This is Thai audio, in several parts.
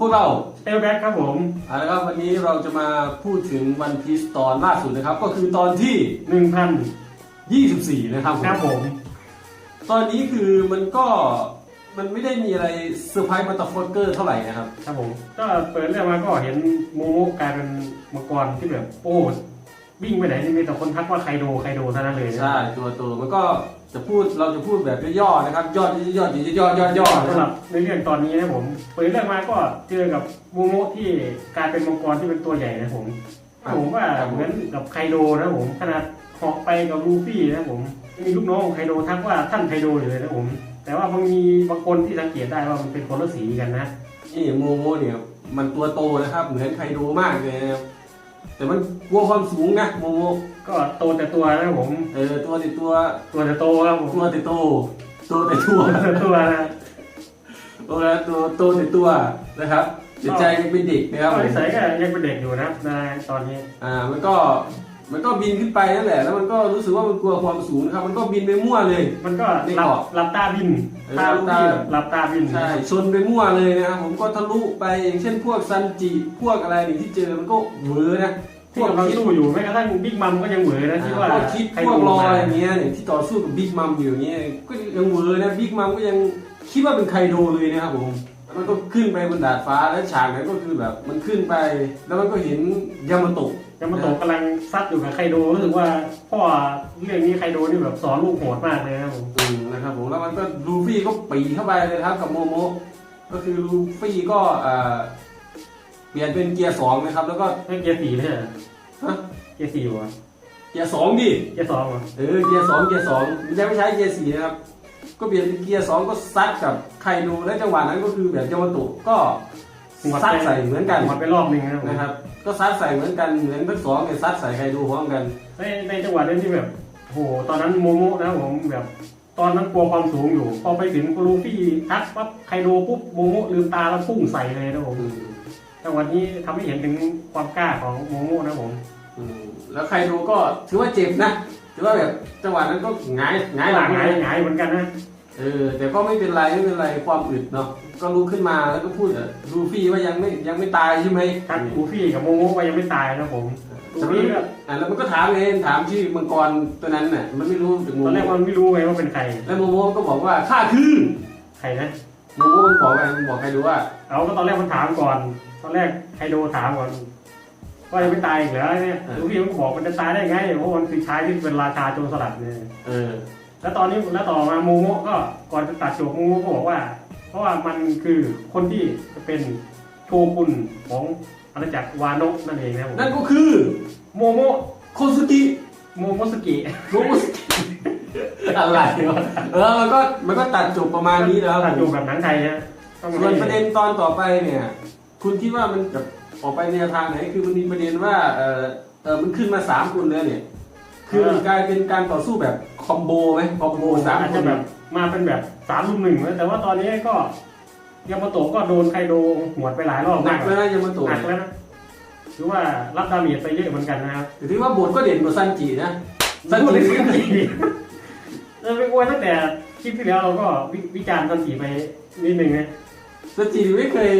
พวกเราเอลแบ็กครับผมเอาละครับวันนี้เราจะมาพูดถึงวันพีซตอนล่าสุดนะครับ ก็คือตอนที่หนึ่งพัน24 นะครับผมครับผม ตอนนี้คือมันก็มันไม่ได้มีอะไรเซอร์ไพรส์มาตาฟอร์เกอร์เท่าไหร่นะครับครับผม ก็เปิดเรื่องมาก็เห็นโมโมกลายเป็นมังกรที่แบบโอ้วิ่งไปไหนนี่มีแต่คนทักว่าไคโดไคโดเท่านั้นเลยนะใช่ตัวโตมันก็ จะพูดเราจะพูดแบบย่อๆนะครับยอดยอดยอดยอดยอดนะสำคหรัรับบในเรื่องตอนนี้นะผมเปิดเรื่องมาก็เจอกับโมโมที่กลายเป็นมังกรที่เป็นตัวใหญ่นะผมผมว่าเหมือนกับไคโดนะผมขนาดเหาะไปกับลูฟี่นะผมมีลูกน้องของไคโดทักว่าท่านไคโดอยู่เลยนะผม แต่ว่ามันมีบางคนที่สังเกตได้ว่ามันเป็นคนละสีกันนะนี่โมโมเนี่ยมันตัวโตนะครับเหมือนไคโดมากเลยนะครับ แต่มันกลัวความสูงนะโมโมก็โตแต่ตัวนะผม เออตัวติดตัวตัวแต่โตครับผมตัวติดโตตัวติดตัว ตัวนะตัวละตัวโตติดตัวนะครับจิตใจยังเป็นเด็กนะครับก็ผมนิสัยก็ยังเป็นเด็กอยู่นะในตอนนี้ อ่ามันก็ มันก็บินขึ้นไปนั่นแหละ แล้วมันก็รู้สึกว่ามันกลัวความสูงนะครับ มันก็บินไปมั่วเลย มันก็ไม่หลัอบอกกหลับตาบินเออตาลูกหลับตาพี่แบบหลับตาบิน ใช่ ชนไปมั่วเลยนะครับ ผมก็ทะลุไปอย่างเช่นพวกซันจิ พวกอะไรนี่ที่เจอ มันก็เหวอนะ พที่วกกำลังคิดสู้อยู่แม้กระทั่งบิ๊กมัมก็ยังเหวอนะที่ว่าพวกคิด ใครพวกดูรอมาอย่างเงี้ยเนี่ยที่ต่อสู้กับบิ๊กมัมอยู่อย่างเงี้ย ก็ยังเหวอนะ บิ๊กมัมก็ยังคิดว่าเป็นไคโดเลยนะครับผมแล้วมันก็ขึ้นไปบนดาดฟ้า แล้วฉากนั้นก็คือแบบ มันขึ้นไป แล้วมันก็เห็นยามาโตะ ยังมาโตะกำลังซัดอยู่กับไคโดรู้สึกว่าพ่อเรื่องนี้ไคโดนี่แบบสอนลูกโหดมากเลยนะครับผมอืมนะครับผมแล้วมันก็ลูฟี่ก็ปรีเข้าไปเลยครับกับโมโมก็คือลูฟี่ก็เอ่อเปลี่ยนเป็นเกียร์สองนะครับ แล้วก็ไม่เกียร์สี่ไม่ใช่เหรอฮะเกียร์สี่วะเกียร์สองดิเกียร์สองเหรอเออเกียร์สองเกียร์สองไม่ใช่ไม่ใช้เกียร์สี่นะครับ ก็เปลี่ยนเป็นเกียร์สองก็ซัดกับไคดูและจังหวะนั้นก็คือแบบยามาโตะก็ ซัดใส่เหมือนกันหมดไปรอบหนึงนะครับผมนะครับ ก็ซัดใส่เหมือนกันเหมือนทั้งสองเนี่ยซัดใส่ไครดูพร้อมกัน ในในจังหวะนั้นที่แบบโหตอนนั้นโมโมนะผมแบบ ตอนนั้นกลัวความสูงอยู่ พอไปถึงลูฟี่ทักปั๊บไคโดปุ๊บโมโมลืมตาแล้วพุ่งใส่เลยนะผมจังหวะนี้ทำให้เห็นถึงความกล้าของโมโมนะผม อืมแล้วไครดูก็ถือว่าเจ็บนะ ถือว่าแบบจังหวะนั้นก็หงายหงายหลังหงายหงายเหมือนกันนะ เออแต่ก็ไม่เป็นไรไม่เป็นไรความอึดเนาะก็ลุกขึ้นมาแล้วก็พูดกับลูฟี่ว่ายังไม่ยังไม่ตายใช่ไหมทักลูฟี่กับโมโมว่ายังไม่ตายนะผมลูแต่ฟี่มันก็อะแล้วมันก็ถามเองถามชื่อมังกรตัวนั้นน่ะมันไม่รู้ถึงโมตอนแรกโมมันไม่รู้ไงว่าเป็นใครแล้วโมโมก็บอกว่าข้าคือใครนะโมโมมันบอกว่ามันบอกใครดูว่าเอาก็ตอนแรกมันถามก่อน ตอนแรกไคโดถามก่อนว่ายังไม่ตายอีกเหรอเนี่ยลูฟี่มันก็บอกมันจะตายได้ไงเพราะมันคือชายที่เป็นราชาโจรสลัดเนี่ยเออ แล้วตอนนี้แล้วต่อมาโมโมก็ก่อนจะตัดจบโมโมก็บอกว่า เพราะว่ามันคือคนที่จะเป็นโชกุนของอาณาจักรวานกนั่นเองนะครับผมนั่นก็คือโมโมโคซุกิโมโมสกิโมโมสกิอะไรวะเออมันก็มันก็ตัดจบประมาณนี้แล้วตัดจบแบบหนังไทยนะต้องส่วนประเด็นตอนต่อไปเนี่ย คุณคิดว่ามันจะออกไปแนวทางไหนคือมันมีประเด็นว่าเออเออมันขึ้นมาสามคนแล้วเนี่ย คือมันกลายเป็นการต่อสู้แบบคอมโบไหมคอมโบสามอาจคจะนแบบมาเป็นแบบสามลุมหนึ่งนะแต่ว่าตอนนี้ก็ยามาโตะก็โดนไคโดหวดไปหลายรอบหนัมากกแล้วนะยังมาตัวหนักแล้วนะถือว่ารับดาเมจไปเยอะเหมือนกันนะครับถือว่าบทก็เด่นกว่าซันจินะสันติสันติเราไปอวยตั้งแต่คลิปที่แล้วเราก็วิวิจารณ์สันติไปนิดนึงนะซันจิไม่เคย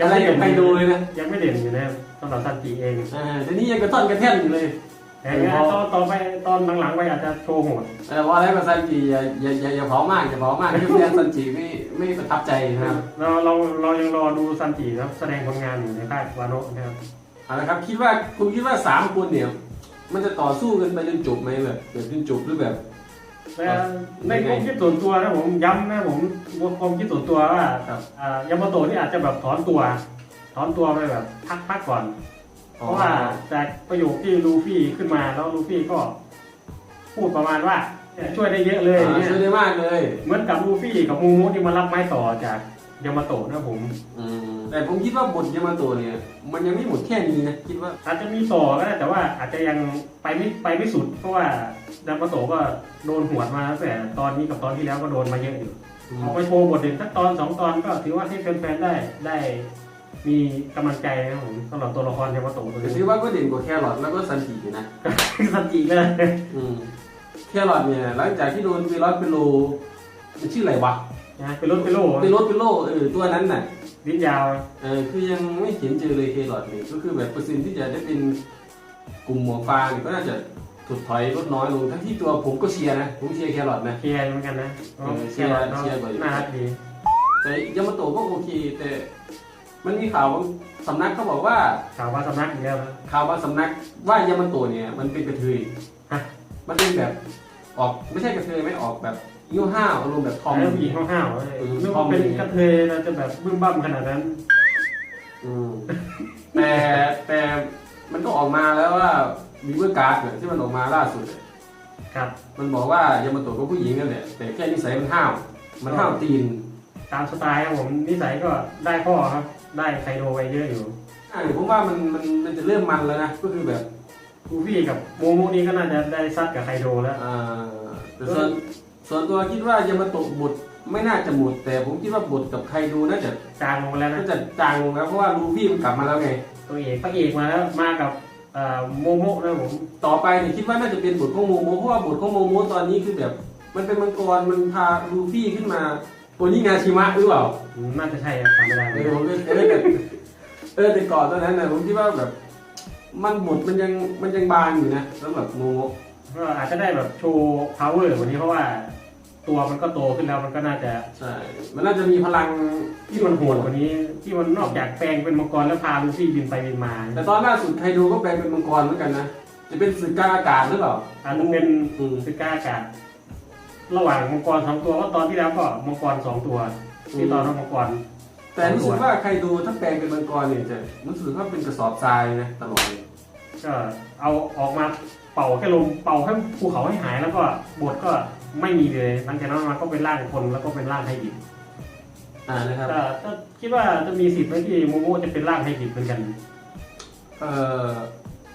อะไรกับใครดูเลยนะยังไม่เด่นอยู่นะครับสำหรับสันติเองอ่าแต่นี่ยังกระท่อนกระแท่นอยู่เลย แต่งั้นตอนต่อไปตอนหลังๆไปอาจจะโชว์โหด แต่ว่าอะไรกับซันจิอย่าอย่าอย่าอย่าเผามากอย่าเผามากที่แฟนซันจิไม่ไม่ประทับใจนะครับเราเราเรายังรอดูสันตินะครับแสดงผลงานอยู่ในค่ายวาโนะนะครับเอาละครับคิดว่าคุณคิดว่าสามคนเนี่ย มันจะต่อสู้กันไปจนจบไหมแบบแบบจนจบหรือแบบแต่ในความคิดส่วนตัวนะผมย้ำนะผมความคิดส่วนตัวว่าครับอ่ายามาโตะนี่อาจจะแบบถอนตัว ถอนตัวไปแบบพักพักก่อน เพราะว่าจากประโยคที่ลูฟี่ขึ้นมาแล้วลูฟี่ก็ พูดประมาณว่าเนี่ยช่วยได้เยอะเลยอ่าเนี่ยช่วยได้มากเลย เหมือนกับลูฟี่กับมูมูที่มารับไม้ต่อจากยามาโตะนะผมอืมแต่ผมคิดว่าบทยามาโตะเนี่ย มันยังไม่หมดแค่นี้นะคิดว่าอาจจะมีต่อก็ได้แต่ว่าอาจจะยังไปไม่ไปไม่สุด เพราะว่ายามาโตะก็โดนหวดมาตั้งแต่ตอนนี้กับตอนที่แล้วก็โดนมาเยอะอยู่เอาไปโชว์บทเด่นสักตอนสองตอนก็ถือว่าให้แฟนๆได้ได้ มีกำลังใจนะครับผมสำหรับตัวละครยามาโตะตัวแต่นี้คิดว่าก็เด่นกว่าแครอทแล้วก็ซันจิอยู่นะ สันจิเลยอืมแครอทเนี่ยหลังจากที่โดนเวลอสเปโลมันชื่ออะไรวะนะเป็นรถเป็นโล่เปโลเปโลเออตัวนั้นน่ะดลิ้นยาวเออคือยังไม่เห็นเจอเลยเคลอดนี่ก็คือแบบเปอร์เซ็นต์ที่จะได้เป็นกลุ่มหมวกฟางนี่ก็น่าจะถดถอยลดน้อยลงทั้งที่ตัวผมก็เชียร์นะ ผมเชียร์แครอทนะ เคลียร์เหมือนกันนะเออเชียร์นาะเชียร์บ่อยอยู่ น่ารักดีแต่ยามาโตะก็โอเค แต่ มันมีข่าวบางสำนักเขาบอกว่าข่าวว่าสำนักอีกแล้วนะข่าวบางสำนักว่ายามาโตะเนี่ยมันเป็นกระเทยฮะมันเป็นแบบออกไม่ใช่กระเทยไม่ออกแบบยิ้วห้าวอารมณ์แบบทอม แล้วผู้หญิงห้าวๆเลยเออนึกว่าเป็นกระเทยเราจะแบบบึ้มบั้มขนาดนั้น อืมแต่แต่มันก็ออกมาแล้วว่ามีเวอร์การ์ดเนี่ยที่มันออกมาล่าสุดเนี่ยครับ มันบอกว่ายามาโตะก็ผู้หญิงนั่นแหละแต่แค่นิสัยมันห้าวมันห้าวตีน ตามสไตล์ครับผมนิสัยก็ได้พ่อครับ ได้ไคโดไว้เยอะอยู่อ่าผมว่ามันมันมันจะเริ่มมันแล้วนะ ก็คือแบบกูฟี่กับโมโมนี่ก็น่าจะได้ซัดกับไคโดแล้ว อ่าแต่ส่วนส่วนตัวคิดว่ายามาโตะบทไม่น่าจะหมด แต่ผมคิดว่าบทกับใครดูน่าจะจางลงไปแล้วนะน่าจะจางลงแล้วเพราะว่าลูฟี่มันกลับมาแล้วไง ตัวเอกพระเอกมาแล้วมากับเอ่อโมโมนะผมต่อไปเนี่ยคิดว่าน่าจะเป็นบทของโมโมเพราะว่าบทของโมโมตอนนี้คือแบบ มันเป็นมังกรมันพาลูฟี่ขึ้นมา ตัวนี้งาชิมะหรือเปล่าน่าจะใช่ครับจำไม่ได้เออผมก็เออแต่เออแต่ก่อนตอนนั้นนะผมคิดว่าแบบ มันบทมันยังมันยังบางอยู่นะแล้วแบบโมโมก็อาจจะได้แบบโชว์ power วันนี้เพราะว่า ตัวมันก็โตขึ้นแล้วมันก็น่าจะใช่มันน่าจะมีพลังที่มันโหดกว่านี้ ที่มันนอกจากแปลงเป็นมังกรแล้วพาลูฟี่บินไปบินมาแต่ตอนล่าสุดใครดูก็แปลงเป็นมังกรเหมือนกันนะจะเป็นสื่อกลางอากาศหรือเปล่า อาจจะเป็นอืมสึกาอากาศ ระหว่างมังกรสองตัวว่าตอนที่แล้วก็มังกรสองตัวที่ตอนนั้นมังกร แต่รู้สึกว่าใครดูถ้าแปลงเป็นมังกรเนี่ยจะรู้สึกว่าเป็นกระสอบทรายนะตลอดเลยก็เอาออกมาเป่าแค่ลมเป่าให้ภูเขาให้หายแล้วก็บทก็ไม่มีเลยหลังจากนั้นมาก็เป็นร่างคนแล้วก็เป็นร่างไฮบริดอ่านะครับก็ก็คิดว่าจะมีสิทธิ์ไหมที่โมโมจะเป็นร่างไฮบริดเหมือนกันเอ่อ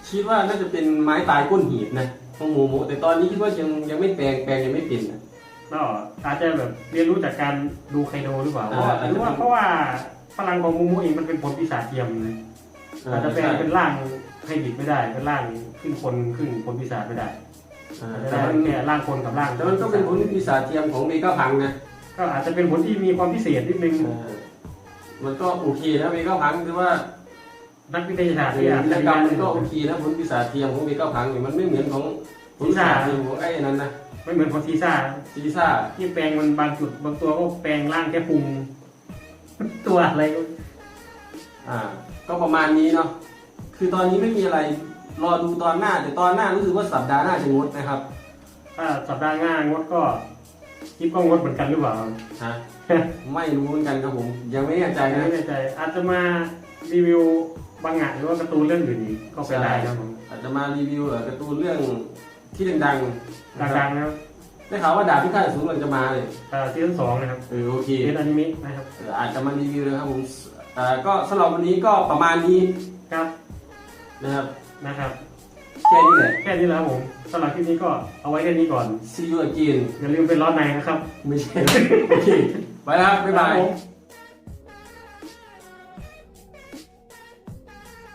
คิดว่าน่าจะเป็นไม้ตายก้นหีบนะของโมโมแต่ตอนนี้คิดว่ายังยังไม่แปลงแปลงยังไม่เป็นนะ ก็อาจจะแบบเรียนรู้จากการดูไคโดหรือเปล่าเพราะว่าอ่าหรือว่าเพราะว่าพลังของโมโมเองมันเป็นผลปีศาจเทียมเลยอาจจะแปลงเป็นร่างให้บิดไม่ได้เป็นร่างขึ้นคนขึ้นคนปีศาจไม่ได้อ่าอาจจะแต่ได้มันแค่ร่างคนกับร่างแต่มันก็เป็นผลปีศาจเทียมของเมกาพังนะก็อาจจะเป็นผลที่มีความพิเศษนิดนึงเออมันก็โอเคนะเมกาพังคือว่านักวิทยาศาสตร์ในที่อาจกิจจะกรรมมันก็โอเคนะผลปีศาจเทียมของเมกาพังเนี่ยมันไม่เหมือนของผลปีศาจเทียมของไอ้นั้นนะ ไม่เหมือนของซีซ่าซีซ่า ที่แปลงมันบางจุดบางตัวก็แปลงร่างแค่พุง ตัวอะไรก็อ่า ก็ประมาณนี้เนาะ คือตอนนี้ไม่มีอะไร รอดูตอนหน้า แต่ตอนหน้ารู้สึกว่าสัปดาห์หน้าจะงดนะครับ ถ้าสัปดาห์หน้างดก็คลิปก็งดเหมือนกันหรือเปล่า ฮะ ไม่รู้เหมือนกันครับผม ยังไม่แน่ใจนะ ไม่แน่ใจ อาจจะมารีวิวบางงานหรือว่าการ์ตูนเรื่องอื่นอีกก็เป็นได้ครับผมอาจจะมารีวิวเอ่อการ์ตูนเรื่อง ที่ดังๆนะครับดังๆนะครับได้ข่าวว่าดาบพิฆาตอสูรกำลังจะมาเลยเอ่อซีซั่นสองนะครับเออโอเคเป็นอนิเมะนะครับเอออาจจะมารีวิวนะครับผมเอ่อก็สำหรับวันนี้ก็ประมาณนี้ครับนะครับนะครับ แค่นี้แหละ แค่นี้แหล้วครับผมสำหรับคลิปนี้ก็เอาไว้แค่นี้ก่อน see you again อย่าลืมเป็นร้อนในนะครับไม่ใช่ โอเค ไปแล้วครับ บ๊ายบายครับผม